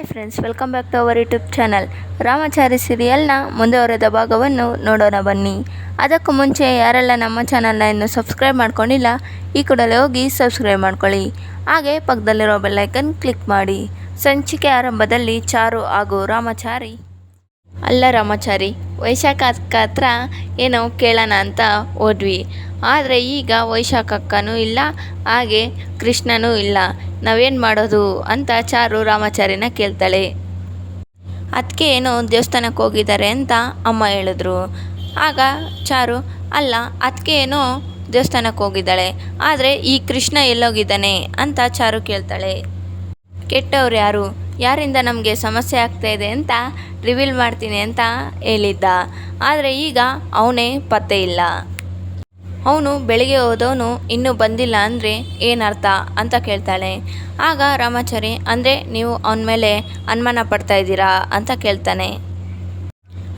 Hi friends welcome back to our YouTube channel Ramachari ಸೀರಿಯಲ್ನ ಮುಂದುವರೆದ ಭಾಗವನ್ನು ನೋಡೋಣ ಬನ್ನಿ. ಅದಕ್ಕೂ ಮುಂಚೆ ಯಾರೆಲ್ಲ ನಮ್ಮ ಚಾನಲ್ನ ಇನ್ನು ಸಬ್ಸ್ಕ್ರೈಬ್ ಮಾಡ್ಕೊಂಡಿಲ್ಲ, ಈ ಕೂಡಲೇ ಹೋಗಿ ಸಬ್ಸ್ಕ್ರೈಬ್ ಮಾಡ್ಕೊಳ್ಳಿ. ಹಾಗೆ ಪಕ್ಕದಲ್ಲಿರೋ ಬೆಲ್ಲೈಕನ್ ಕ್ಲಿಕ್ ಮಾಡಿ. ಸಂಚಿಕೆ ಆರಂಭದಲ್ಲಿ ಚಾರು ಹಾಗೂ ರಾಮಚಾರಿ. ಅಲ್ಲ ರಾಮಾಚಾರಿ ವೈಶಾಖ ಅಕ್ಕ ಹತ್ರ ಏನೋ ಕೇಳೋಣ ಅಂತ ಹೋದ್ವಿ. ಆದರೆ ಈಗ ವೈಶಾಖ ಅಕ್ಕನೂ ಇಲ್ಲ, ಹಾಗೆ ಕೃಷ್ಣನೂ ಇಲ್ಲ. ನಾವೇನು ಮಾಡೋದು ಅಂತ ಚಾರು ರಾಮಾಚಾರ್ಯನ ಕೇಳ್ತಾಳೆ. ಅದಕ್ಕೆ ಏನೋ ದೇವಸ್ಥಾನಕ್ಕೆ ಹೋಗಿದ್ದಾರೆ ಅಂತ ಅಮ್ಮ ಹೇಳಿದ್ರು. ಆಗ ಚಾರು, ಅಲ್ಲ ಅದಕ್ಕೆ ಏನೋ ದೇವಸ್ಥಾನಕ್ಕೆ ಹೋಗಿದ್ದಾಳೆ. ಆದರೆ ಈ ಕೃಷ್ಣ ಎಲ್ಲೋಗಿದ್ದಾನೆ ಅಂತ ಚಾರು ಕೇಳ್ತಾಳೆ. ಕೆಟ್ಟವ್ರು ಯಾರು? ಯಾರಿಂದ ನಮಗೆ ಸಮಸ್ಯೆ ಆಗ್ತಾ ಇದೆ ಅಂತ ರಿವೀಲ್ ಮಾಡ್ತೀನಿ ಅಂತ ಹೇಳಿದ್ದ. ಆದರೆ ಈಗ ಅವನೇ ಪತ್ತೆ ಇಲ್ಲ. ಅವನು ಬೆಳಿಗ್ಗೆ ಹೋದವನು ಇನ್ನೂ ಬಂದಿಲ್ಲ ಅಂದರೆ ಏನರ್ಥ ಅಂತ ಕೇಳ್ತಾಳೆ. ಆಗ ರಾಮಾಚಾರಿ, ಅಂದರೆ ನೀವು ಅವನ ಮೇಲೆ ಅನುಮಾನ ಪಡ್ತಾ ಇದ್ದೀರಾ ಅಂತ ಕೇಳ್ತಾನೆ.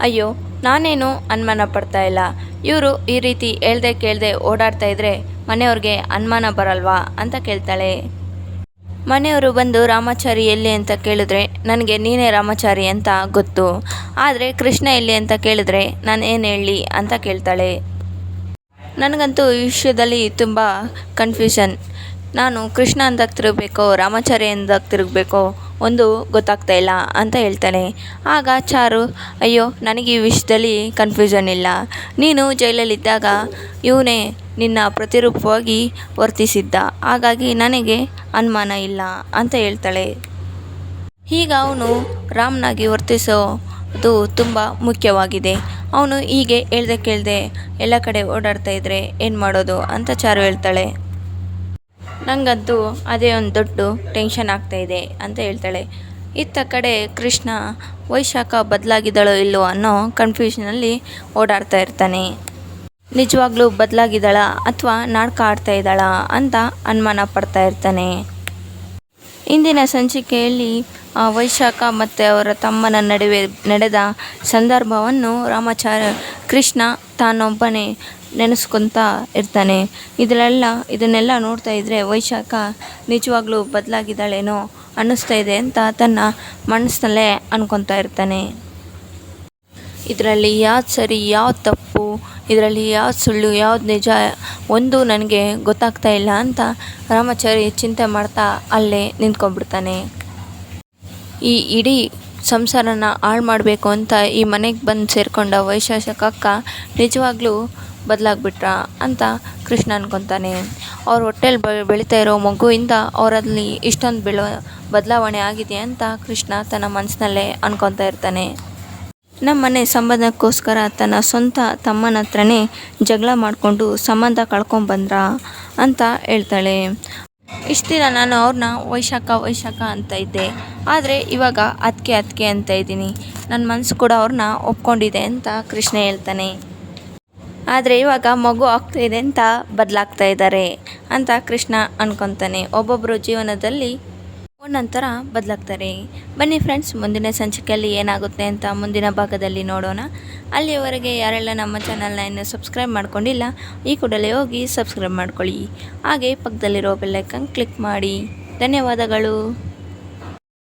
ಅಯ್ಯೋ, ನಾನೇನು ಅನುಮಾನ ಪಡ್ತಾ ಇಲ್ಲ? ಇವರು ಈ ರೀತಿ ಹೇಳ್ದೆ ಕೇಳ್ದೆ ಓಡಾಡ್ತಾ ಇದ್ರೆ ಮನೆಯವ್ರಿಗೆ ಅನುಮಾನ ಬರಲ್ವಾ ಅಂತ ಕೇಳ್ತಾಳೆ. ಮನೆಯವರು ಬಂದು, ರಾಮಾಚಾರಿ ಎಲ್ಲಿ ಅಂತ ಕೇಳಿದ್ರೆ, ನನಗೆ ನೀನೇ ರಾಮಾಚಾರಿ ಅಂತ ಗೊತ್ತು. ಆದರೆ ಕೃಷ್ಣ ಎಲ್ಲಿ ಅಂತ ಕೇಳಿದ್ರೆ, ನಾನು ಏನು ಹೇಳಲಿ ಅಂತ ಕೇಳ್ತಾಳೆ. ನನಗಂತೂ ಈ ವಿಷಯದಲ್ಲಿ ತುಂಬ ಕನ್ಫ್ಯೂಷನ್ ನಾನು ಕೃಷ್ಣ ಅಂದಾಗ ತಿರುಗಬೇಕೋ, ರಾಮಾಚಾರಿ ಅಂದಾಗ ತಿರುಗಬೇಕೋ, ಒಂದು ಗೊತ್ತಾಗ್ತಾ ಇಲ್ಲ ಅಂತ ಹೇಳ್ತಾನೆ. ಆಗ ಚಾರು, ಅಯ್ಯೋ, ನನಗೆ ಈ ವಿಷಯದಲ್ಲಿ ಕನ್ಫ್ಯೂಷನ್ ಇಲ್ಲ. ನೀನು ಜೈಲಲ್ಲಿದ್ದಾಗ, ಇವನೇ ನಿನ್ನ ಪ್ರತಿರೂಪವಾಗಿ ವರ್ತಿಸಿದ್ದ. ಹಾಗಾಗಿ ನನಗೆ ಅನುಮಾನ ಇಲ್ಲ ಅಂತ ಹೇಳ್ತಾಳೆ. ಈಗ ಅವನು ರಾಮನಾಗಿ ವರ್ತಿಸೋದು ತುಂಬ ಮುಖ್ಯವಾಗಿದೆ. ಅವನು ಹೀಗೆ ಹೇಳ್ದೆ ಕೇಳ್ದೆ ಎಲ್ಲ ಕಡೆ ಓಡಾಡ್ತಾ ಇದ್ರೆ ಏನು ಮಾಡೋದು ಅಂತ ಚಾರು ಹೇಳ್ತಾಳೆ. ನನಗಂತೂ ಅದೇ ಒಂದು ದೊಡ್ಡ ಟೆನ್ಷನ್ ಆಗ್ತಾ ಇದೆ ಅಂತ ಹೇಳ್ತಾಳೆ. ಇತ್ತ ಕಡೆ ಕೃಷ್ಣ, ವೈಶಾಖ ಬದಲಾಗಿದ್ದಾಳೋ ಇಲ್ಲೋ ಅನ್ನೋ ಕನ್ಫ್ಯೂಷನಲ್ಲಿ ಓಡಾಡ್ತಾ ಇರ್ತಾನೆ. ನಿಜವಾಗ್ಲೂ ಬದಲಾಗಿದ್ದಾಳ ಅಥವಾ ನಾಟಕ ಆಡ್ತಾ ಇದ್ದಾಳಾ ಅಂತ ಅನುಮಾನ ಪಡ್ತಾ ಇರ್ತಾನೆ. ಇಂದಿನ ಸಂಚಿಕೆಯಲ್ಲಿ ವೈಶಾಖ ಮತ್ತು ಅವರ ತಮ್ಮನ ನಡುವೆ ನಡೆದ ಸಂದರ್ಭವನ್ನು ರಾಮಾಚಾರ್ಯ ಕೃಷ್ಣ ತಾನೊಬ್ಬನೇ ನೆನೆಸ್ಕೊತಾ ಇರ್ತಾನೆ. ಇದರೆಲ್ಲ ಇದನ್ನೆಲ್ಲ ನೋಡ್ತಾ ಇದ್ದರೆ ವೈಶಾಖ ನಿಜವಾಗ್ಲೂ ಬದಲಾಗಿದ್ದಾಳೇನೋ ಅನ್ನಿಸ್ತಾ ಇದೆ ಅಂತ ತನ್ನ ಮನಸ್ಸಿನಲ್ಲೇ ಅನ್ಕೊತಾ ಇರ್ತಾನೆ. ಇದರಲ್ಲಿ ಯಾವ್ದು ಸರಿ, ಯಾವ್ದು ತಪ್ಪು, ಇದರಲ್ಲಿ ಯಾವ್ದು ಸುಳ್ಳು, ಯಾವ್ದು ನಿಜ ಒಂದು ನನಗೆ ಗೊತ್ತಾಗ್ತಾ ಇಲ್ಲ ಅಂತ ರಾಮಾಚಾರಿ ಚಿಂತೆ ಮಾಡ್ತಾ ಅಲ್ಲೇ ನಿಂತ್ಕೊಂಡ್ಬಿಡ್ತಾನೆ. ಈ ಇಡೀ ಸಂಸಾರನ ಹಾಳು ಮಾಡಬೇಕು ಅಂತ ಈ ಮನೆಗೆ ಬಂದು ಸೇರಿಕೊಂಡ ವೈಶಾಖ ಅಕ್ಕ ನಿಜವಾಗ್ಲೂ ಬದಲಾಗ್ಬಿಟ್ರ ಅಂತ ಕೃಷ್ಣ ಅನ್ಕೊತಾನೆ. ಅವ್ರ ಹೊಟ್ಟೆಲಿ ಬೆಳೀತಾ ಇರೋ ಮಗುವಿಂದ ಅವರಲ್ಲಿ ಇಷ್ಟೊಂದು ಬೆಳ, ಬದಲಾವಣೆ ಆಗಿದೆ ಅಂತ ಕೃಷ್ಣ ತನ್ನ ಮನಸ್ಸಿನಲ್ಲೇ ಅನ್ಕೊತಾ ಇರ್ತಾನೆ. ನಮ್ಮ ಮನೆ ಸಂಬಂಧಕ್ಕೋಸ್ಕರ ತನ್ನ ಸ್ವಂತ ತಮ್ಮನ ಹತ್ರನೇ ಜಗಳ ಮಾಡಿಕೊಂಡು ಸಂಬಂಧ ಕಳ್ಕೊಂಬಂದ್ರ ಅಂತ ಹೇಳ್ತಾಳೆ. ಇಷ್ಟು ನಾನು ಅವ್ರನ್ನ ವೈಶಾಖ ವೈಶಾಖ ಅಂತ ಇದ್ದೆ. ಆದರೆ ಇವಾಗ ಅದಕ್ಕೆ ಅದಕ್ಕೆ ಅಂತ ಇದ್ದೀನಿ. ನನ್ನ ಮನಸ್ಸು ಕೂಡ ಅವ್ರನ್ನ ಒಪ್ಕೊಂಡಿದೆ ಅಂತ ಕೃಷ್ಣ ಹೇಳ್ತಾನೆ. ಆದರೆ ಇವಾಗ ಮಗು ಆಗ್ತಾಯಿದೆ ಅಂತ ಬದಲಾಗ್ತಾ ಇದ್ದಾರೆ ಅಂತ ಕೃಷ್ಣ ಅನ್ಕೊತಾನೆ. ಒಬ್ಬೊಬ್ಬರು ಜೀವನದಲ್ಲಿ ಒಂದೊಂಥರ ಬದಲಾಗ್ತಾರೆ. ಬನ್ನಿ ಫ್ರೆಂಡ್ಸ್, ಮುಂದಿನ ಸಂಚಿಕೆಯಲ್ಲಿ ಏನಾಗುತ್ತೆ ಅಂತ ಮುಂದಿನ ಭಾಗದಲ್ಲಿ ನೋಡೋಣ. ಅಲ್ಲಿಯವರೆಗೆ ಯಾರೆಲ್ಲ ನಮ್ಮ ಚಾನಲ್ನ ಇನ್ನೂ ಸಬ್ಸ್ಕ್ರೈಬ್ ಮಾಡ್ಕೊಂಡಿಲ್ಲ, ಈ ಕೂಡಲೇ ಹೋಗಿ ಸಬ್ಸ್ಕ್ರೈಬ್ ಮಾಡ್ಕೊಳ್ಳಿ. ಹಾಗೆ ಪಕ್ಕದಲ್ಲಿರೋ ಬೆಲ್ಲೈಕನ್ ಕ್ಲಿಕ್ ಮಾಡಿ. ಧನ್ಯವಾದಗಳು.